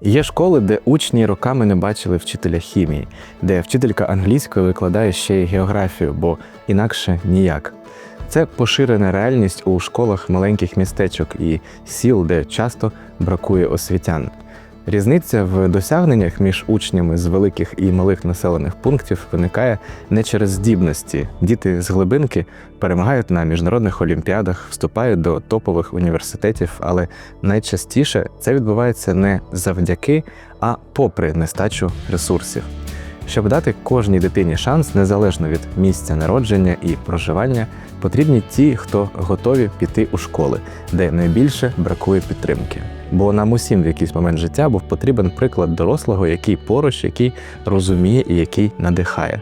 Є школи, де учні роками не бачили вчителя хімії, де вчителька англійської викладає ще й географію, бо інакше ніяк. Це поширена реальність у школах маленьких містечок і сіл, де часто бракує освітян. Різниця в досягненнях між учнями з великих і малих населених пунктів виникає не через здібності. Діти з глибинки перемагають на міжнародних олімпіадах, вступають до топових університетів, але найчастіше це відбувається не завдяки, а попри нестачу ресурсів. Щоб дати кожній дитині шанс, незалежно від місця народження і проживання, потрібні ті, хто готові піти у школи, де найбільше бракує підтримки. Бо нам усім в якийсь момент життя був потрібен приклад дорослого, який поруч, який розуміє і який надихає.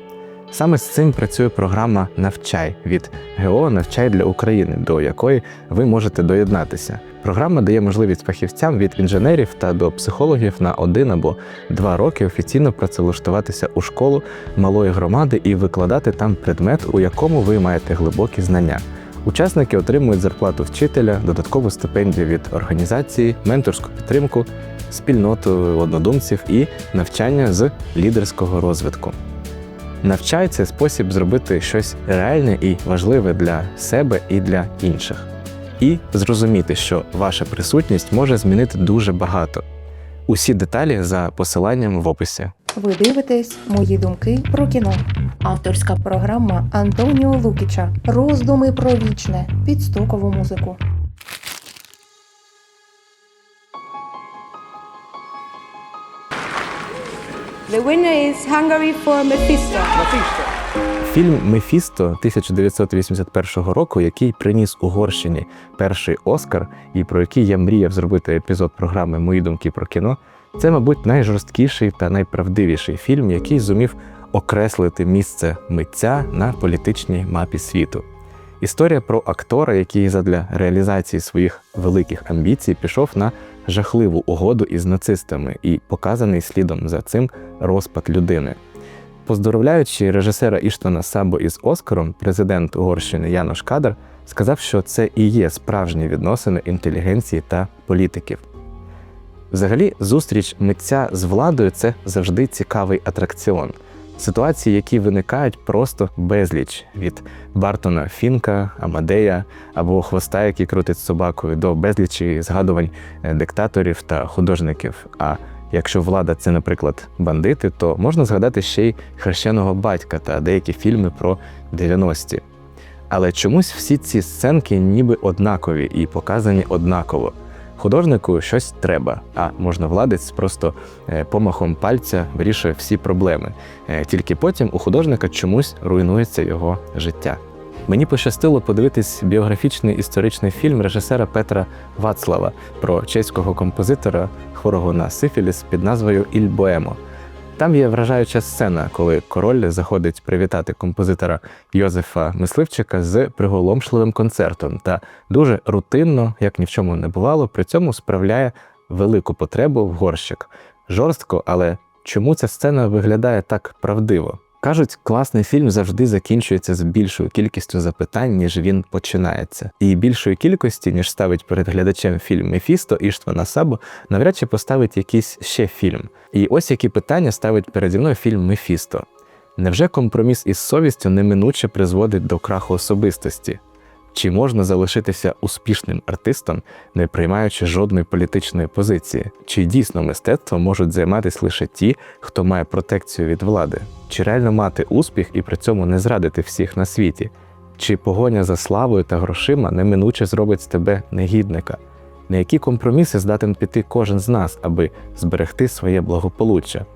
Саме з цим працює програма Навчай від ГО Навчай для України, до якої ви можете доєднатися. Програма дає можливість фахівцям від інженерів та до психологів на один або два роки офіційно працевлаштуватися у школу малої громади і викладати там предмет, у якому ви маєте глибокі знання. Учасники отримують зарплату вчителя, додаткову стипендію від організації, менторську підтримку, спільноту однодумців і навчання з лідерського розвитку. Навчай це спосіб зробити щось реальне і важливе для себе і для інших. І зрозуміти, що ваша присутність може змінити дуже багато. Усі деталі за посиланням в описі. Ви дивитесь мої думки про кіно. Авторська програма Антоніо Лукіча. Роздуми про вічне під стокову музику. The winner is Hungary for Mephisto. Фільм Мефісто 1981 року, який приніс Угорщині перший Оскар, і про який я мріяв зробити епізод програми Мої думки про кіно. Це, мабуть, найжорсткіший та найправдивіший фільм, який зумів окреслити місце митця на політичній мапі світу. Історія про актора, який задля реалізації своїх великих амбіцій пішов на жахливу угоду із нацистами і показаний слідом за цим розпад людини. Поздоровляючи режисера Іштвана Сабо із Оскаром, президент Угорщини Янош Кадар сказав, що це і є справжні відносини інтелігенції та політиків. Взагалі, зустріч митця з владою це завжди цікавий атракціон. Ситуації, які виникають просто безліч від Бартона Фінка, Амадея або хвоста, який крутить собакою, до безлічі згадувань е, диктаторів та художників. А якщо влада це, наприклад, бандити, то можна згадати ще й хрещеного батька та деякі фільми про 90-ті. Але чомусь всі ці сценки ніби однакові і показані однаково. Художнику щось треба, а можновладець просто е, помахом пальця вирішує всі проблеми. Е, Тільки потім у художника чомусь руйнується його життя. Мені пощастило подивитись біографічний історичний фільм режисера Петра Вацлава про чеського композитора, хворого на сифіліс під назвою Іль Боемо. Там є вражаюча сцена, коли король заходить привітати композитора Йозефа Мисливчика з приголомшливим концертом та дуже рутинно, як ні в чому не бувало, при цьому справляє велику потребу в горщик. Жорстко, але чому ця сцена виглядає так правдиво? Кажуть, класний фільм завжди закінчується з більшою кількістю запитань, ніж він починається. І більшої кількості, ніж ставить перед глядачем фільм Мефісто Іштвана Сабо, навряд чи поставить якийсь ще фільм. І ось які питання ставить переді мною фільм Мефісто. Невже компроміс із совістю неминуче призводить до краху особистості? Чи можна залишитися успішним артистом, не приймаючи жодної політичної позиції? Чи дійсно мистецтвом можуть займатися лише ті, хто має протекцію від влади? Чи реально мати успіх і при цьому не зрадити всіх на світі? Чи погоня за славою та грошима неминуче зробить з тебе негідника? На які компроміси здатен піти кожен з нас, аби зберегти своє благополуччя?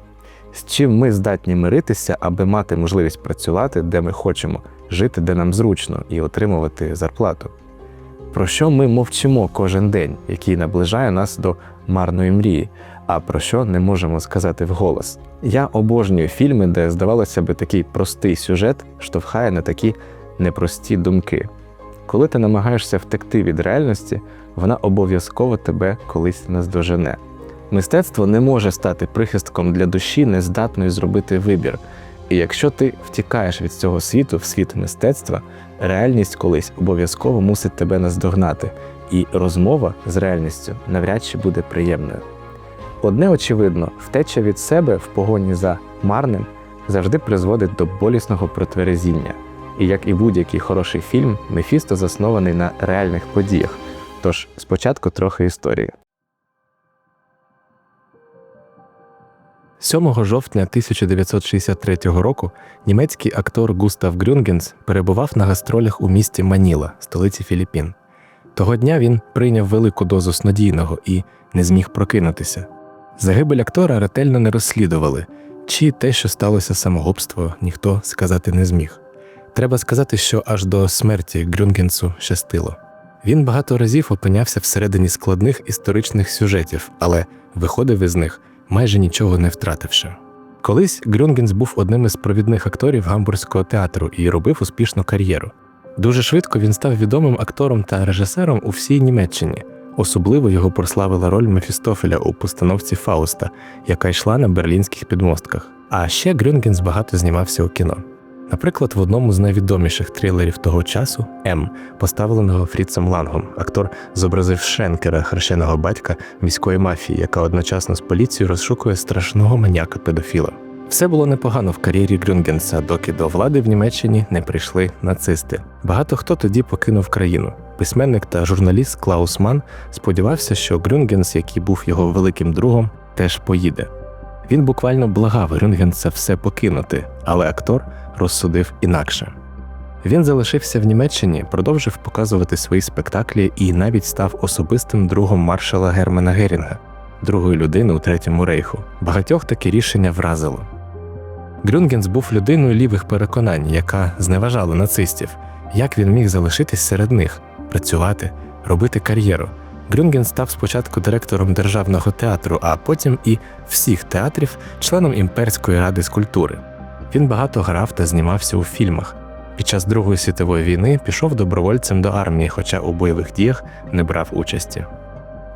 З чим ми здатні миритися, аби мати можливість працювати, де ми хочемо, жити, де нам зручно, і отримувати зарплату? Про що ми мовчимо кожен день, який наближає нас до марної мрії, а про що не можемо сказати вголос? Я обожнюю фільми, де, здавалося би, такий простий сюжет штовхає на такі непрості думки. Коли ти намагаєшся втекти від реальності, вона обов'язково тебе колись наздожене. Мистецтво не може стати прихистком для душі, нездатної зробити вибір. І якщо ти втікаєш від цього світу в світ мистецтва, реальність колись обов'язково мусить тебе наздогнати, і розмова з реальністю навряд чи буде приємною. Одне очевидно, втеча від себе в погоні за марним завжди призводить до болісного протверезіння. І як і будь-який хороший фільм, Мефісто заснований на реальних подіях. Тож спочатку трохи історії. 7 жовтня 1963 року німецький актор Густав Грюнгенс перебував на гастролях у місті Маніла, столиці Філіппін. Того дня він прийняв велику дозу снодійного і не зміг прокинутися. Загибель актора ретельно не розслідували, чи те, що сталося самогубство, ніхто сказати не зміг. Треба сказати, що аж до смерті Грюнгенсу щастило. Він багато разів опинявся всередині складних історичних сюжетів, але виходив із них майже нічого не втративши. Колись Грюнгенс був одним із провідних акторів гамбурзького театру і робив успішну кар'єру. Дуже швидко він став відомим актором та режисером у всій Німеччині. Особливо його прославила роль Мефістофеля у постановці Фауста, яка йшла на берлінських підмостках. А ще Грюнгенс багато знімався у кіно. Наприклад, в одному з найвідоміших трилерів того часу М, поставленого Фріцем Лангом, актор зобразив Шенкера, хрещеного батька міської мафії, яка одночасно з поліцією розшукує страшного маніяка педофіла. Все було непогано в кар'єрі Грюнгенса, доки до влади в Німеччині не прийшли нацисти. Багато хто тоді покинув країну. Письменник та журналіст Клаус Ман сподівався, що Грюнгенс, який був його великим другом, теж поїде. Він буквально благав Грюнгенса все покинути, але актор розсудив інакше. Він залишився в Німеччині, продовжив показувати свої спектаклі і навіть став особистим другом маршала Германа Герінга, другої людини у Третьому рейху. Багатьох таке рішення вразило. Грюнгенс був людиною лівих переконань, яка зневажала нацистів. Як він міг залишитись серед них, працювати, робити кар'єру? Грюнген став спочатку директором державного театру, а потім і всіх театрів, членом імперської ради з культури. Він багато грав та знімався у фільмах. Під час Другої світової війни пішов добровольцем до армії, хоча у бойових діях не брав участі.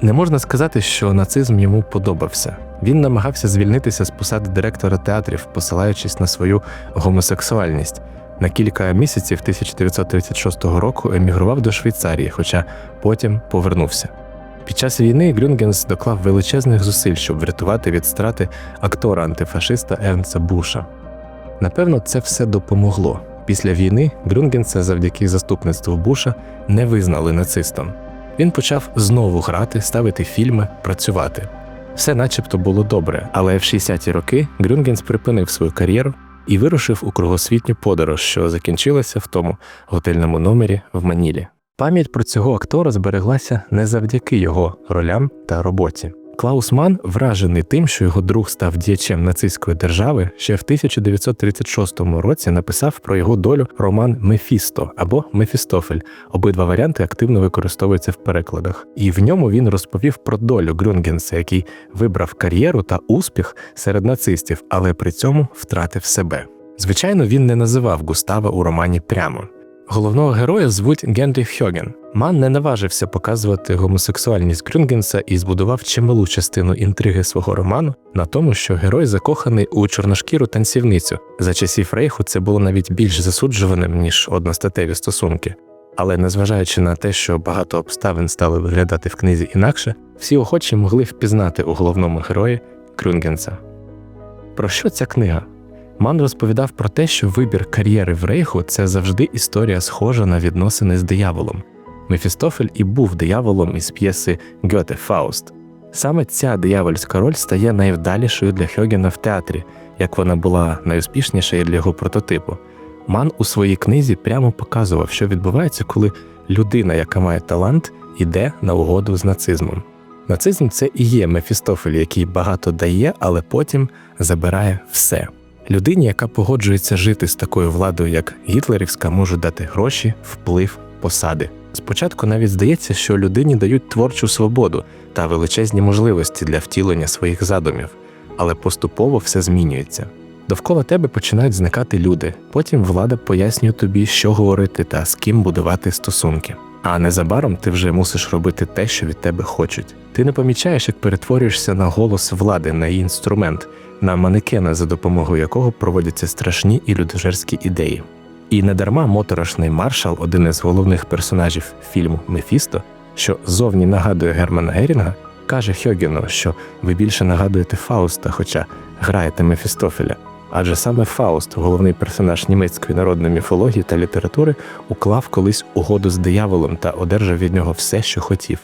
Не можна сказати, що нацизм йому подобався. Він намагався звільнитися з посади директора театрів, посилаючись на свою гомосексуальність. На кілька місяців 1936 року емігрував до Швейцарії, хоча потім повернувся. Під час війни Грюнгенс доклав величезних зусиль, щоб врятувати від страти актора антифашиста Ернца Буша. Напевно, це все допомогло. Після війни Грюнгенса завдяки заступництву Буша не визнали нацистом. Він почав знову грати, ставити фільми, працювати. Все начебто було добре, але в 60-ті роки Грюнгенс припинив свою кар'єру і вирушив у кругосвітню подорож, що закінчилася в тому готельному номері в Манілі. Пам'ять про цього актора збереглася не завдяки його ролям та роботі. Клаус Ман, вражений тим, що його друг став діячем нацистської держави, ще в 1936 році написав про його долю роман Мефісто або Мефістофель. Обидва варіанти активно використовуються в перекладах. І в ньому він розповів про долю Грюнгенса, який вибрав кар'єру та успіх серед нацистів, але при цьому втратив себе. Звичайно, він не називав Густава у романі прямо. Головного героя звуть Генріх Хьоген. Ман не наважився показувати гомосексуальність Грюнгенса і збудував чималу частину інтриги свого роману на тому, що герой закоханий у чорношкіру танцівницю. За часів Рейху це було навіть більш засуджуваним ніж одностатеві стосунки. Але незважаючи на те, що багато обставин стали виглядати в книзі інакше, всі охочі могли впізнати у головному герої Грюнгенса. Про що ця книга? Ман розповідав про те, що вибір кар'єри в Рейху це завжди історія схожа на відносини з дияволом. Мефістофель і був дияволом із п'єси Гьоте Фауст. Саме ця диявольська роль стає найвдалішою для Хьогена в театрі, як вона була найуспішнішою для його прототипу. Ман у своїй книзі прямо показував, що відбувається, коли людина, яка має талант, іде на угоду з нацизмом. Нацизм це і є Мефістофель, який багато дає, але потім забирає все. Людині, яка погоджується жити з такою владою, як гітлерівська, можуть дати гроші, вплив, посади. Спочатку навіть здається, що людині дають творчу свободу та величезні можливості для втілення своїх задумів, але поступово все змінюється. Довкола тебе починають зникати люди, потім влада пояснює тобі, що говорити та з ким будувати стосунки. А незабаром ти вже мусиш робити те, що від тебе хочуть. Ти не помічаєш, як перетворюєшся на голос влади, на її інструмент, на манекена, за допомогою якого проводяться страшні і людожерські ідеї. І недарма моторошний маршал, один із головних персонажів фільму Мефісто, що зовні нагадує Германа Герінга, каже Хьогіну, що ви більше нагадуєте Фауста, хоча граєте Мефістофеля. Адже саме Фауст, головний персонаж німецької народної міфології та літератури, уклав колись угоду з дияволом та одержав від нього все, що хотів.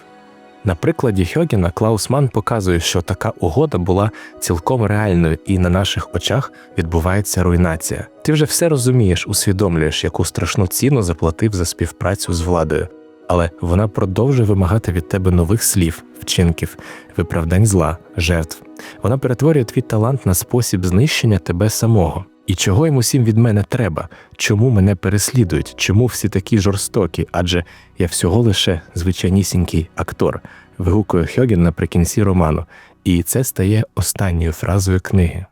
На прикладі Хьогіна Клаус Ман показує, що така угода була цілком реальною, і на наших очах відбувається руйнація. Ти вже все розумієш, усвідомлюєш, яку страшну ціну заплатив за співпрацю з владою, але вона продовжує вимагати від тебе нових слів, вчинків, виправдань зла, жертв. Вона перетворює твій талант на спосіб знищення тебе самого. І чого їм усім від мене треба? Чому мене переслідують? Чому всі такі жорстокі? Адже я всього лише звичайнісінький актор, вигукує Хьоген наприкінці роману, і це стає останньою фразою книги.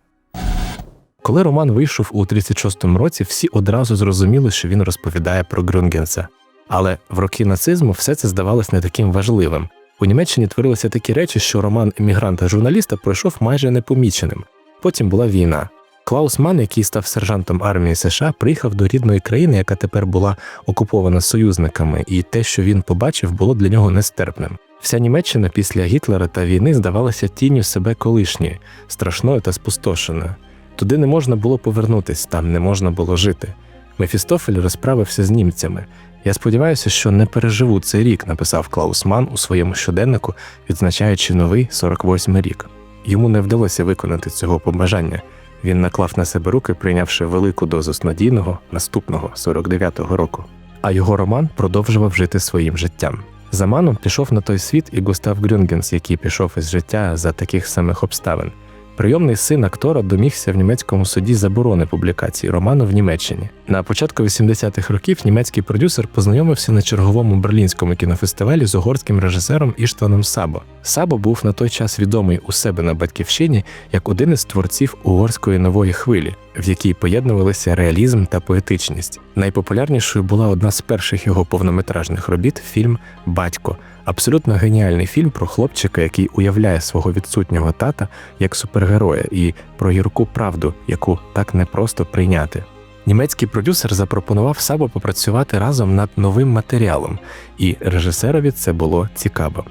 Коли роман вийшов у 36-му році, всі одразу зрозуміли, що він розповідає про Грюнгенса. Але в роки нацизму все це здавалось не таким важливим. У Німеччині творилися такі речі, що роман емігранта-журналіста пройшов майже непоміченим. Потім була війна. Клаус Ман, який став сержантом армії США, приїхав до рідної країни, яка тепер була окупована союзниками, і те, що він побачив, було для нього нестерпним. Вся Німеччина після Гітлера та війни здавалася тінню себе колишньої, страшною та спустошеною. Туди не можна було повернутись, там не можна було жити. Мефістофель розправився з німцями. Я сподіваюся, що не переживу цей рік, написав Клаус Ман у своєму щоденнику, відзначаючи новий 48-й рік. Йому не вдалося виконати цього побажання. Він наклав на себе руки, прийнявши велику дозу снодійного наступного 49-го року. А його роман продовжував жити своїм життям. За маном пішов на той світ і Густав Грюнгенс, який пішов із життя за таких самих обставин. Прийомний син актора домігся в німецькому суді заборони публікації роману в Німеччині. На початку 80-х років німецький продюсер познайомився на черговому берлінському кінофестивалі з угорським режисером Іштваном Сабо. Сабо був на той час відомий у себе на батьківщині як один із творців угорської нової хвилі, в якій поєднувалися реалізм та поетичність. Найпопулярнішою була одна з перших його повнометражних робіт фільм Батько. Абсолютно геніальний фільм про хлопчика, який уявляє свого відсутнього тата як супергероя, і про гірку правду, яку так непросто прийняти. Німецький продюсер запропонував Сабо попрацювати разом над новим матеріалом, і режисерові це було цікаво.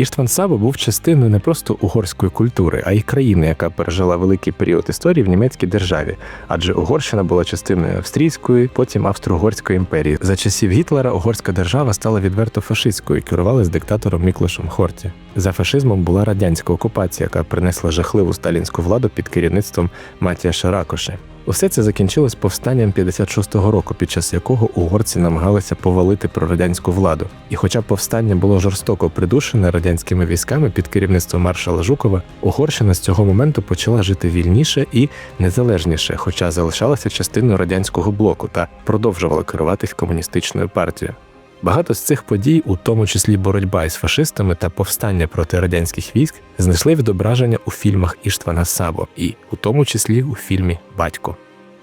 Іштван Саба був частиною не просто угорської культури, а й країни, яка пережила великий період історії в німецькій державі, адже Угорщина була частиною австрійської, потім Австро-Угорської імперії. За часів Гітлера угорська держава стала відверто фашистською і керувалась диктатором Міклошем Хорті. За фашизмом була радянська окупація, яка принесла жахливу сталінську владу під керівництвом Матіаша Ракоши. Усе це закінчилось повстанням 56-го року, під час якого угорці намагалися повалити прорадянську владу. І хоча повстання було жорстоко придушене радянськими військами під керівництвом маршала Жукова, Угорщина з цього моменту почала жити вільніше і незалежніше, хоча залишалася частиною радянського блоку та продовжувала керуватись комуністичною партією. Багато з цих подій, у тому числі боротьба із фашистами та повстання проти радянських військ, знайшли відображення у фільмах Іштвана Сабо, і у тому числі у фільмі Батько.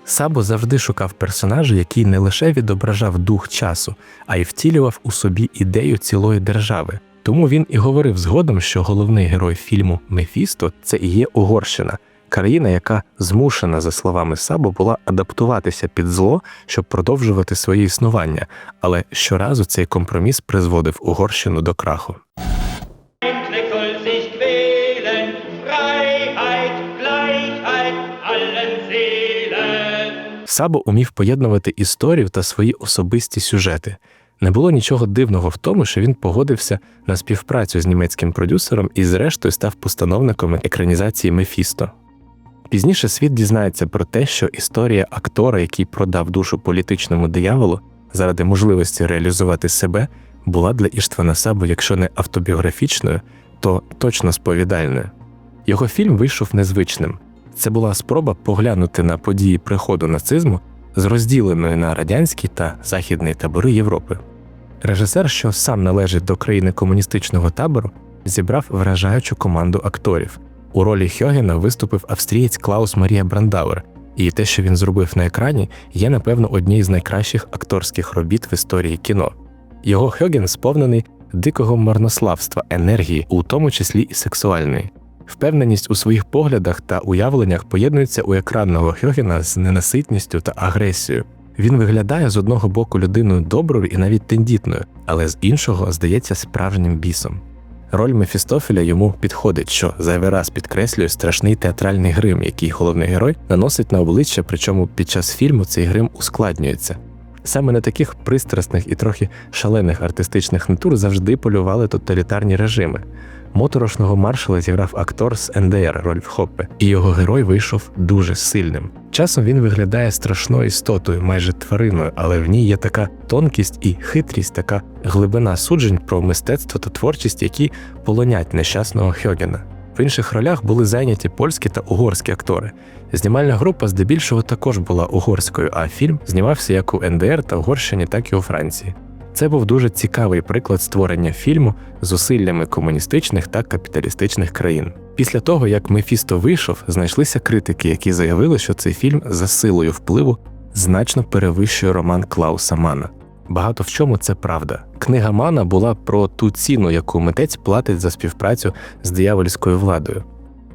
Сабо завжди шукав персонажа, який не лише відображав дух часу, а й втілював у собі ідею цілої держави. Тому він і говорив згодом, що головний герой фільму Мефісто це і є Угорщина, країна, яка змушена, за словами Сабо, була адаптуватися під зло, щоб продовжувати своє існування, але щоразу цей компроміс призводив Угорщину до краху. Сабо умів поєднувати історію та свої особисті сюжети. Не було нічого дивного в тому, що він погодився на співпрацю з німецьким продюсером і, зрештою, став постановником екранізації Мефісто. Пізніше світ дізнається про те, що історія актора, який продав душу політичному дияволу заради можливості реалізувати себе, була для Іштвана Сабо, якщо не автобіографічною, то точно сповідальною. Його фільм вийшов незвичним. Це була спроба поглянути на події приходу нацизму з розділеної на радянські та західні табори Європи. Режисер, що сам належить до країни комуністичного табору, зібрав вражаючу команду акторів. У ролі Хьогена виступив австрієць Клаус Марія Брандауер, і те, що він зробив на екрані, є, напевно, однією з найкращих акторських робіт в історії кіно. Його Хьоген сповнений дикого марнославства, енергії, у тому числі і сексуальної. Впевненість у своїх поглядах та уявленнях поєднується у екранного Хьогена з ненаситністю та агресією. Він виглядає з одного боку людиною доброю і навіть тендітною, але з іншого здається справжнім бісом. Роль Мефістофеля йому підходить, що зайвий раз підкреслює страшний театральний грим, який головний герой наносить на обличчя, причому під час фільму цей грим ускладнюється. Саме на таких пристрасних і трохи шалених артистичних натур завжди полювали тоталітарні режими. Моторошного маршала зіграв актор з НДР Рольф Хоппе, і його герой вийшов дуже сильним. Часом він виглядає страшною істотою, майже твариною, але в ній є така тонкість і хитрість, така глибина суджень про мистецтво та творчість, які полонять нещасного Хьогена. В інших ролях були зайняті польські та угорські актори. Знімальна група здебільшого також була угорською, а фільм знімався як у НДР та Угорщині, так і у Франції. Це був дуже цікавий приклад створення фільму зусиллями комуністичних та капіталістичних країн. Після того, як Мефісто вийшов, знайшлися критики, які заявили, що цей фільм за силою впливу значно перевищує роман Клауса Мана. Багато в чому це правда. Книга Мана була про ту ціну, яку митець платить за співпрацю з диявольською владою.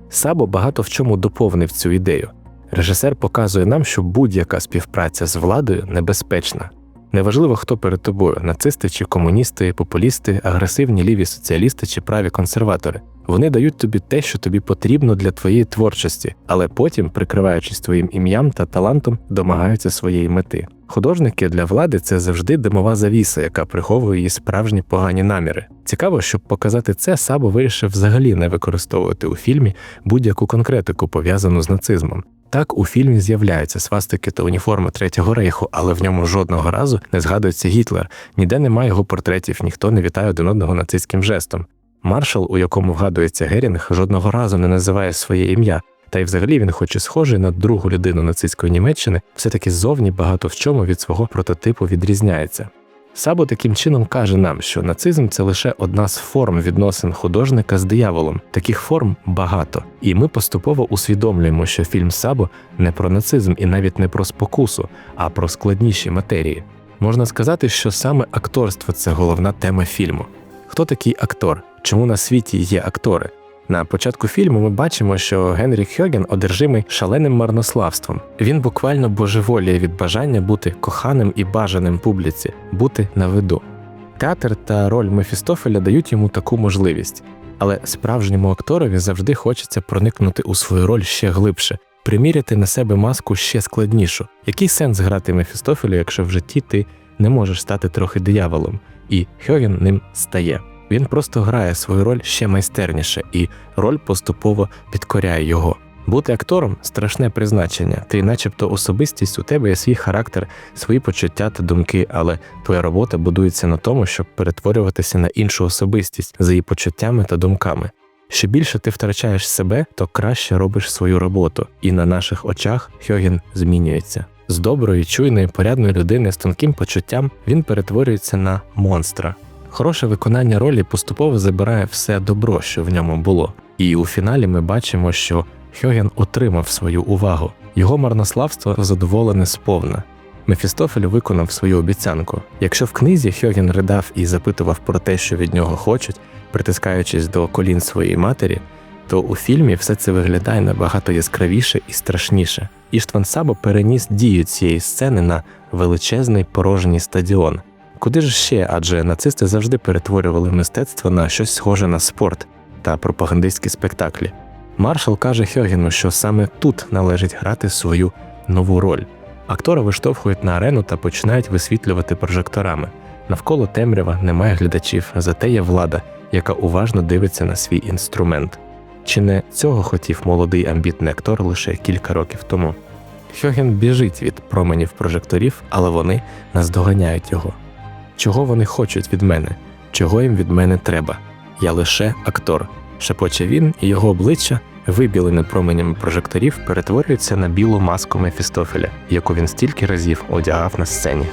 Сабо багато в чому доповнив цю ідею. Режисер показує нам, що будь-яка співпраця з владою небезпечна. Неважливо, хто перед тобою нацисти чи комуністи, популісти, агресивні ліві соціалісти чи праві консерватори. Вони дають тобі те, що тобі потрібно для твоєї творчості, але потім, прикриваючись твоїм ім'ям та талантом, домагаються своєї мети. Художники для влади це завжди димова завіса, яка приховує її справжні погані наміри. Цікаво, щоб показати це, Сабо вирішив взагалі не використовувати у фільмі будь-яку конкретику пов'язану з нацизмом. Так, у фільмі з'являються свастики та уніформи Третього рейху, але в ньому жодного разу не згадується Гітлер, ніде немає його портретів, ніхто не вітає один одного нацистським жестом. Маршал, у якому вгадується Герінг, жодного разу не називає своє ім'я. Та й взагалі він, хоч і схожий на другу людину нацистської Німеччини, все-таки ззовні багато в чому від свого прототипу відрізняється. Сабо таким чином каже нам, що нацизм це лише одна з форм відносин художника з дияволом. Таких форм багато, і ми поступово усвідомлюємо, що фільм Сабо не про нацизм і навіть не про спокусу, а про складніші матерії. Можна сказати, що саме акторство це головна тема фільму. Хто такий актор? Чому на світі є актори? На початку фільму ми бачимо, що Генрі Хьоген одержимий шаленим марнославством. Він буквально божеволіє від бажання бути коханим і бажаним публіці, бути на виду. Театр та роль Мефістофеля дають йому таку можливість, але справжньому акторові завжди хочеться проникнути у свою роль ще глибше, приміряти на себе маску ще складнішу. Який сенс грати Мефістофелю, якщо в житті ти не можеш стати трохи дияволом, і Хьоген ним стає. Він просто грає свою роль ще майстерніше, і роль поступово підкоряє його. Бути актором страшне призначення. Ти, начебто, особистість, у тебе є свій характер, свої почуття та думки, але твоя робота будується на тому, щоб перетворюватися на іншу особистість за її почуттями та думками. Що більше ти втрачаєш себе, то краще робиш свою роботу, і на наших очах Хьоген змінюється. З доброї, чуйної, порядної людини з тонким почуттям він перетворюється на монстра. Хороше виконання ролі поступово забирає все добро, що в ньому було. І у фіналі ми бачимо, що Хьоген отримав свою увагу. Його марнославство задоволене сповна. Мефістофель виконав свою обіцянку. Якщо в книзі Хьоген ридав і запитував про те, що від нього хочуть, притискаючись до колін своєї матері, то у фільмі все це виглядає набагато яскравіше і страшніше. Іштван Сабо переніс дію цієї сцени на величезний порожній стадіон. Куди ж ще? Адже нацисти завжди перетворювали мистецтво на щось схоже на спорт та пропагандистські спектаклі. Маршал каже Хьогену, що саме тут належить грати свою нову роль. Актора виштовхують на арену та починають висвітлювати прожекторами. Навколо темрява немає глядачів, зате є влада, яка уважно дивиться на свій інструмент. Чи не цього хотів молодий амбітний актор лише кілька років тому? Хьоген біжить від променів прожекторів, але вони наздоганяють його. Чого вони хочуть від мене? Чого їм від мене треба? Я лише актор. Шепоче він, і його обличчя, вибілене променями прожекторів, перетворюється на білу маску Мефістофеля, яку він стільки разів одягав на сцені.